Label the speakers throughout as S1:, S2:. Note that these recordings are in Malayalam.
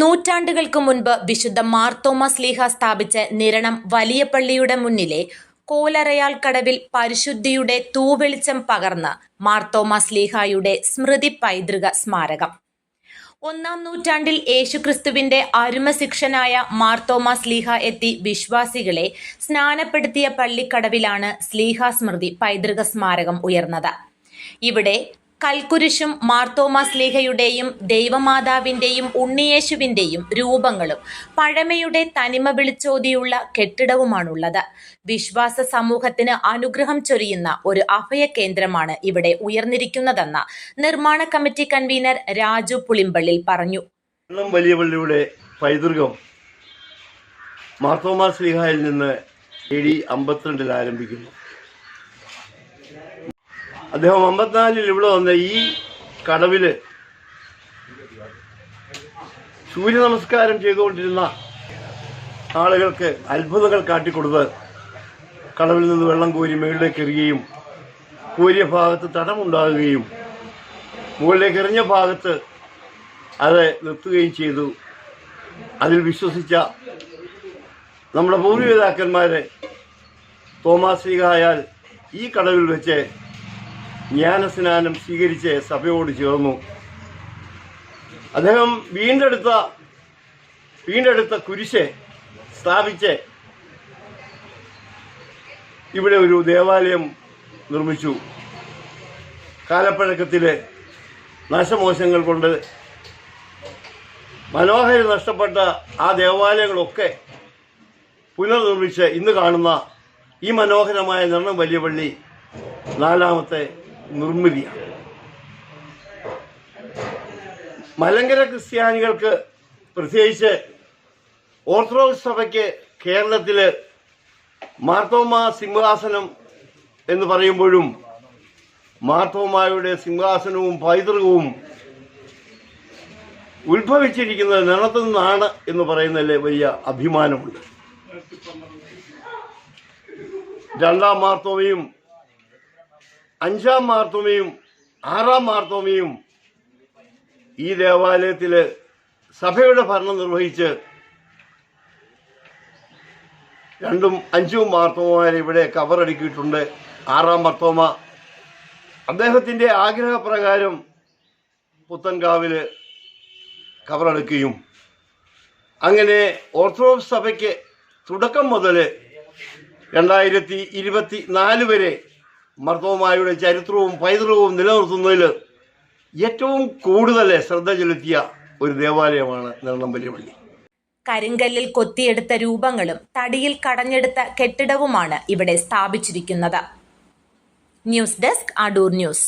S1: നൂറ്റാണ്ടുകൾക്ക് മുൻപ് വിശുദ്ധ മാർത്തോമ സ്ലീഹ സ്ഥാപിച്ച നിരണം വലിയ പള്ളിയുടെ മുന്നിലെ കോലറയാൽ കടവിൽ പരിശുദ്ധിയുടെ തൂവെളിച്ചം പകർന്ന് മാർത്തോമ സ്ലീഹായുടെ സ്മൃതി പൈതൃക സ്മാരകം. ഒന്നാം നൂറ്റാണ്ടിൽ യേശുക്രിസ്തുവിന്റെ അരുമശിക്ഷനായ മാർത്തോമ സ്ലീഹ എത്തി വിശ്വാസികളെ സ്നാനപ്പെടുത്തിയ പള്ളിക്കടവിലാണ് സ്ലീഹ സ്മൃതി പൈതൃക സ്മാരകം ഉയർന്നത്. ഇവിടെ കൽക്കുരിശും മാർത്തോമാ സ്ലീഹയുടെയും ദൈവമാതാവിന്റെയും ഉണ്ണിയേശുവിന്റെയും രൂപങ്ങളും പഴമയുടെ തനിമ വിളിച്ചോതിയുള്ള കെട്ടിടവുമാണുള്ളത്. വിശ്വാസ സമൂഹത്തിന് അനുഗ്രഹം ചൊരിയുന്ന ഒരു അഭയ കേന്ദ്രമാണ് ഇവിടെ ഉയർന്നിരിക്കുന്നതെന്ന നിർമ്മാണ കമ്മിറ്റി കൺവീനർ രാജു പുളിമ്പള്ളിൽ പറഞ്ഞു.
S2: വലിയ പള്ളിയുടെ പൈതൃകം മാർത്തോമാ ശ്രീഹായിൽ നിന്ന് എ അമ്പത്തിരണ്ടിൽ ആരംഭിക്കുന്നു. അദ്ദേഹം അമ്പത്തിനാലിൽ ഇവിടെ വന്ന ഈ കടവിൽ സൂര്യ നമസ്കാരം ചെയ്തുകൊണ്ടിരുന്ന ആളുകൾക്ക് അത്ഭുതങ്ങൾ കാട്ടിക്കൊടുത്ത് കടവിൽ നിന്ന് വെള്ളം കോരി മുകളിലേക്ക് എറിയുകയും കോരിയ ഭാഗത്ത് തടമുണ്ടാകുകയും മുകളിലേക്ക് എറിഞ്ഞ ഭാഗത്ത് അത് നിർത്തുകയും ചെയ്തു. അതിൽ വിശ്വസിച്ച നമ്മുടെ പൂർവപിതാക്കന്മാരെ തോമാസികായാൽ ഈ കടവിൽ വെച്ച് ജ്ഞാനസ്നാനം സ്വീകരിച്ച് സഭയോട് ചേർന്നു. അദ്ദേഹം വീണ്ടെടുത്ത വീണ്ടെടുത്ത കുരിശ് സ്ഥാപിച്ച് ഇവിടെ ഒരു ദേവാലയം നിർമ്മിച്ചു. കാലപ്പഴക്കത്തിലെ നാശമോശങ്ങൾ കൊണ്ട് മനോഹരി നഷ്ടപ്പെട്ട ആ ദേവാലയങ്ങളൊക്കെ പുനർനിർമ്മിച്ച് ഇന്ന് കാണുന്ന ഈ മനോഹരമായ നിർണം വലിയ പള്ളി നാലാമത്തെ നിർമ്മിതിയാണ് മലങ്കര ക്രിസ്ത്യാനികൾക്ക് പ്രത്യേകിച്ച് ഓർത്തഡോക്സ് സഭയ്ക്ക് കേരളത്തിൽ മാർത്തോമ സിംഹാസനം എന്ന് പറയുമ്പോഴും മാർത്തോമായുടെ സിംഹാസനവും പൈതൃകവും ഉത്ഭവിച്ചിരിക്കുന്നത് നിണത്തു നിന്നാണ് എന്ന് പറയുന്നതിൽ വലിയ അഭിമാനമുണ്ട്. രണ്ടാം മാർത്തോമയും അഞ്ചാം മാർത്തോമയും ആറാം മാർത്തോമയും ഈ ദേവാലയത്തിൽ സഭയുടെ ഭരണം നിർവഹിച്ച് രണ്ടും അഞ്ചും മാർത്തോമാരെ ഇവിടെ കവറടുക്കിയിട്ടുണ്ട് ആറാം മാർത്തോമ. അദ്ദേഹത്തിന്റെ ആഗ്രഹപ്രകാരം പുത്തൻകാവിൽ കവറടുക്കുകയും അങ്ങനെ ഓർത്തഡോക്സ് സഭയ്ക്ക് തുടക്കം മുതൽ രണ്ടായിരത്തി ഇരുപത്തി നാല് വരെ മർത്തോമായുടെ ചരിത്രവും പൈതൃകവും നിലനിർത്തുന്നതിൽ ഏറ്റവും കൂടുതൽ ശ്രദ്ധ ചെലുത്തിയ ഒരു ദേവാലയമാണ് പള്ളി
S1: കരിങ്കല്ലിൽ കൊത്തിയെടുത്ത രൂപങ്ങളും തടിയിൽ കടഞ്ഞെടുത്ത കെട്ടിടവുമാണ് ഇവിടെ സ്ഥാപിച്ചിരിക്കുന്നത്. News desk Adoor news.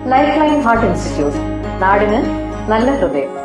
S3: Life line heart institute നാടിന് നല്ല ഹൃദയം.